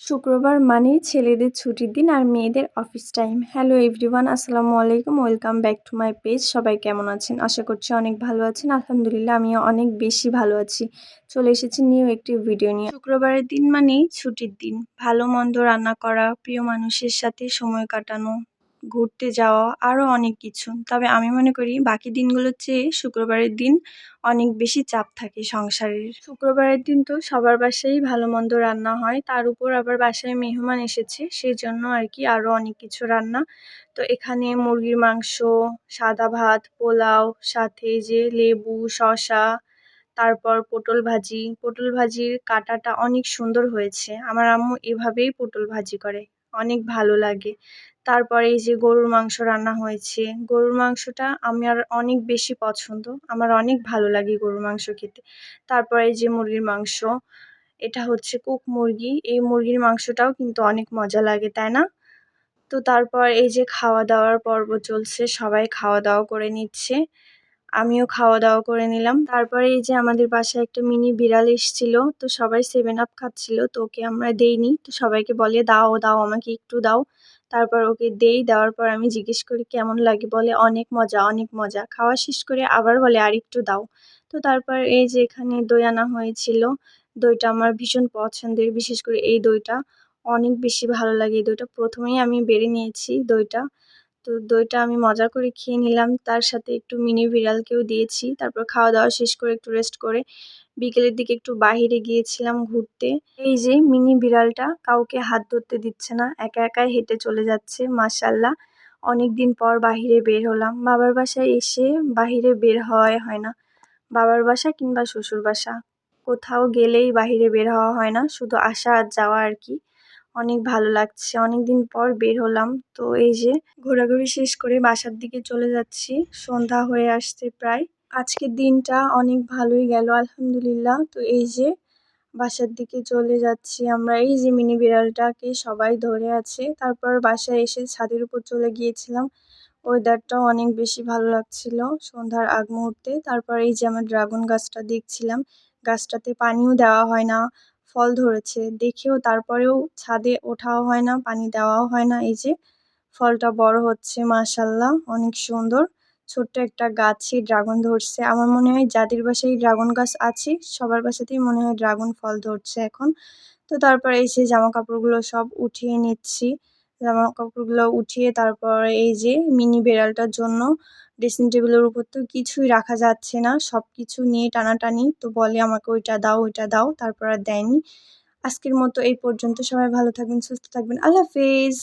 শুক্রবার মানেই ছেলেদের ছুটির দিন আর মেয়েদের অফিস টাইম। হ্যালো এভরিওয়ান আসসালামু আলাইকুম welcome back to my page সবাই কেমন আছেন? আশা করছি অনেক ভালো আছেন। আলহামদুলিল্লাহ, আমিও অনেক বেশি ভালো আছি। চলে এসেছি নিউ একটি ভিডিও নিয়ে। শুক্রবারের দিন মানেই ছুটির দিন। ভালো মন্দ রান্না করা, প্রিয় মানুষের সাথে সময় কাটানো। ঘুরতে যাওয়া আরও অনেক কিছু। তবে আমি মনে করি বাকি দিনগুলোর চেয়ে শুক্রবারের দিন অনেক বেশি চাপ থাকে সংসারের। শুক্রবারের দিন তো সবার বাসায় ভালো মন্দ রান্না হয়, তার উপর আবার বাসায় মেহমান এসেছে সেই জন্য আর কি আরও অনেক কিছু রান্না। তো এখানে মুরগির মাংস, সাদা ভাত, পোলাও, সাথে যে লেবু, শসা, তারপর পটল ভাজি। পটল ভাজির কাটাটা অনেক সুন্দর হয়েছে। আমার আম্মু এভাবেই পটল ভাজি করে, অনেক ভালো লাগে। তারপরে এই যে গরুর মাংস রান্না হয়েছে, গরুর মাংসটা আমার অনেক বেশি পছন্দ। আমার অনেক ভালো লাগে গরুর মাংস খেতে। তারপরে এই যে মুরগির মাংস, এটা হচ্ছে কুক মুরগি। এই মুরগির মাংসটাও কিন্তু অনেক মজা লাগে, তাই না? তো তারপর এই যে খাওয়া দাওয়ার পর্ব চলছে, সবাই খাওয়া দাওয়া করে নিচ্ছে। আমিও খাওয়া দাওয়া করে নিলাম। তারপরে এই যে আমাদের বাসায় একটা মিনি বিড়াল এসেছিল, তো সবাই সেভেন আপ খাচ্ছিল, তো ওকে আমরা দেইনি। তো সবাইকে বলে, দাও দাও, আমাকে একটু দাও। তারপর ওকে দেই, দেওয়ার পর আমি জিজ্ঞেস করি, কেমন লাগে? বলে, অনেক মজা অনেক মজা। খাওয়া শেষ করে আবার বলে, আর একটু দাও। তো তারপর এই যে এখানে দই আনা হয়েছিল, দইটা আমার ভীষণ পছন্দের, বিশেষ করে এই দইটা। অনেক বেশি ভালো লাগে এই দইটা। প্রথমেই আমি বেড়ে নিয়েছি দইটা। তো দইটা আমি মজা করে খেয়ে নিলাম। তার সাথে একটু মিনি বিড়ালকেও দিয়েছি। তারপর খাওয়া দাওয়া শেষ করে একটু রেস্ট করে বিকেলের দিকে একটু বাহিরে গিয়েছিলাম ঘুরতে। এই যে মিনি বিড়ালটা কাউকে হাত ধরতে দিচ্ছে না, একা একাই হেঁটে চলে যাচ্ছে মাসাল্লাহ অনেক দিন পর বাহিরে বের হলাম। বাবার বাসায় এসে বাহিরে বের হওয়াই হয় না। বাবার বাসা কিংবা শ্বশুর বাসা। কোথাও গেলেই বাহিরে বের হওয়া হয় না। শুধু আসা আর যাওয়া আর কি। অনেক ভালো লাগছে। অনেক দিন পর বের হলাম। তো এই যে ঘোরাঘুরি শেষ করে বাসার দিকে চলে যাচ্ছি। সন্ধ্যা হয়ে আসছে প্রায়। আজকের দিনটা অনেক ভালোই গেল, আলহামদুলিল্লাহ। তো এই যে বাসার দিকে চলে যাচ্ছি আমরা। এই যে মিনি বিড়ালটাকে সবাই ধরে আছে। তারপর বাসায় এসে ছাদের উপর চলে গিয়েছিলাম। ওয়েদারটাও অনেক বেশি ভালো লাগছিল সন্ধ্যার আগ মুহূর্তে। তারপর এই যে আমার ড্রাগন গাছটা দেখছিলাম। গাছটাতে পানিও দেওয়া হয় না। ফল ধরেছে। দেখেও তারপরেও ছাদে ওঠাও হয় না, পানি দেওয়াও হয় না। এই যে, ফলটা বড় হচ্ছে মাশাল্লাহ অনেক সুন্দর। ছোট্ট একটা গাছে ড্রাগন ধরছে। আমার মনে হয় জাতির বাসায় ড্রাগন গাছ আছে, সবার বাসাতেই মনে হয় ড্রাগন ফল ধরছে এখন। তো তারপরে যে জামা কাপড়গুলো সব উঠিয়ে নিচ্ছি। জামা কাপড়গুলো উঠিয়ে তারপর এই যে মিনি বেড়ালটার জন্য ড্রেসিং টেবিলের উপর তো কিছুই রাখা যাচ্ছে না সব কিছু নিয়ে টানাটানি। তো বলে আমাকে ওইটা দাও ওইটা দাও, তারপর আর দেয়নি। আজকের মতো এই পর্যন্ত। সবাই ভালো থাকবেন, সুস্থ থাকবেন। আল্লাহ হাফেজ।